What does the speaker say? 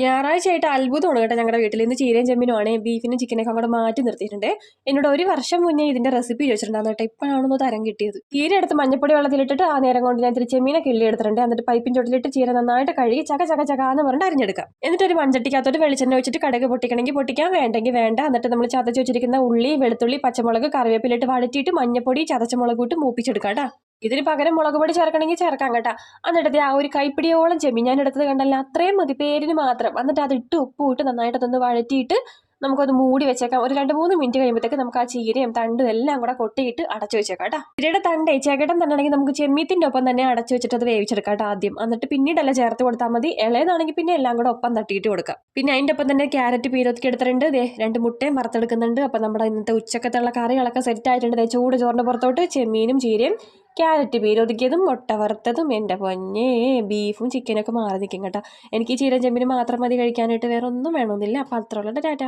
ഞായറാഴ്ച ആയിട്ട് അത്ഭുതമാണ് കേട്ടോ ഞങ്ങളുടെ വീട്ടിൽ ഇന്ന് ചീരയും ചെമ്മീനുമാണ്. ബീഫിനും ചിക്കനൊക്കെ അങ്ങോട്ട് മാറ്റി നിർത്തിയിട്ടുണ്ട്. എന്നോട് ഒരു വർഷം മുന്നേ ഇതിന്റെ റെസിപ്പി ചോദിച്ചിട്ടുണ്ടായിരുന്നു കേട്ടോ. ഇപ്പോഴാണെന്ന് തരം കിട്ടിയത്? ചീര എടുത്ത് മഞ്ഞപ്പൊടി വെള്ളത്തിലിട്ടിട്ട് ആ നേരം കൊണ്ട് ഞാൻ ഇത്തിരി ചെമ്മീനെ കിള്ളി എടുത്തിട്ടുണ്ട്. എന്നിട്ട് പൈപ്പിൻ ചുട്ടിലിട്ട് ചീര നന്നായിട്ട് കഴുകി ചക ചക ചക എന്ന് പറഞ്ഞിട്ട് അരിഞ്ഞെടുക്കാം. എന്നിട്ട് ഒരു മൺചട്ടിക്കകത്തോട്ട് വെളിച്ചെണ്ണ വെച്ചിട്ട് കടക് പൊട്ടിക്കണമെങ്കിൽ പൊട്ടിക്കാൻ വേണ്ടെങ്കിൽ വേണ്ട. എന്നിട്ട് നമ്മൾ ചതച്ച് വെച്ചിരിക്കുന്ന ഉള്ളി വെളുത്തുള്ളി പച്ചമുളക് കറിവേപ്പിലിട്ട് വഴറ്റിയിട്ട് മഞ്ഞപ്പൊടി ചതച്ചമുളക് ഇട്ട് മൂപ്പിച്ചെടുക്കാം കേട്ടോ. ഇതിന് പകരം മുളക് പൊടി ചേർക്കണമെങ്കിൽ ചേർക്കാം കേട്ടോ. എന്നിട്ട് ആ ഒരു കൈപ്പിടിയോളം ചെമ്മീൻ ഞാൻ എടുത്തത് കണ്ടല്ല അത്രയും മതി പേരിന് മാത്രം. എന്നിട്ട് അത് ഇട്ട് ഉപ്പ് ഇട്ട് നന്നായിട്ട് അതൊന്ന് വഴറ്റിയിട്ട് നമുക്കത് മൂടി വെച്ചേക്കാം. ഒരു രണ്ട് മൂന്ന് മിനിറ്റ് കഴിയുമ്പോഴത്തേക്ക് നമുക്ക് ആ ചീരയും തണ്ടും എല്ലാം കൂടെ കൊട്ടിയിട്ട് അടച്ചു വെച്ചേക്കാം കേട്ടോ. ചീരയുടെ തണ്ടേ ചേകടം തണ്ടാണെങ്കിൽ നമുക്ക് ചെമ്മീത്തിന്റെ ഒപ്പം തന്നെ അടച്ചു വെച്ചിട്ട് അത് വേവിച്ചെടുക്കാം ആദ്യം. എന്നിട്ട് പിന്നീടല്ല ചേർത്ത് കൊടുത്താൽ മതി. ഇളയതാണെങ്കിൽ പിന്നെ എല്ലാം കൂടെ ഒപ്പം തട്ടിയിട്ട് കൊടുക്കാം. പിന്നെ അതിന്റെ ഒപ്പം തന്നെ ക്യാരറ്റ് പീരൊതുക്കി എടുത്തിട്ടുണ്ട്. ദേ രണ്ട് മുട്ടയും വറുത്തെടുക്കുന്നുണ്ട്. അപ്പം നമ്മുടെ ഇന്നത്തെ ഉച്ചക്കത്തുള്ള കറികളൊക്കെ സെറ്റ് ആയിട്ടുണ്ട്. ദേ ചൂട് ചോറിന്റെ പുറത്തോട്ട് ചെമ്മീനും ചീരയും ക്യാരറ്റ് പീരൊതുക്കിയതും മുട്ട വറുത്തതും എന്റെ പൊന്നേ. ബീഫും ചിക്കനൊക്കെ മാറി നിൽക്കും കേട്ടോ. എനിക്ക് ഈ ചീരൻ മാത്രം മതി കഴിക്കാനായിട്ട് വേറെ ഒന്നും വേണമെന്നില്ല. അപ്പം അത്രയുള്ള ടാറ്റ.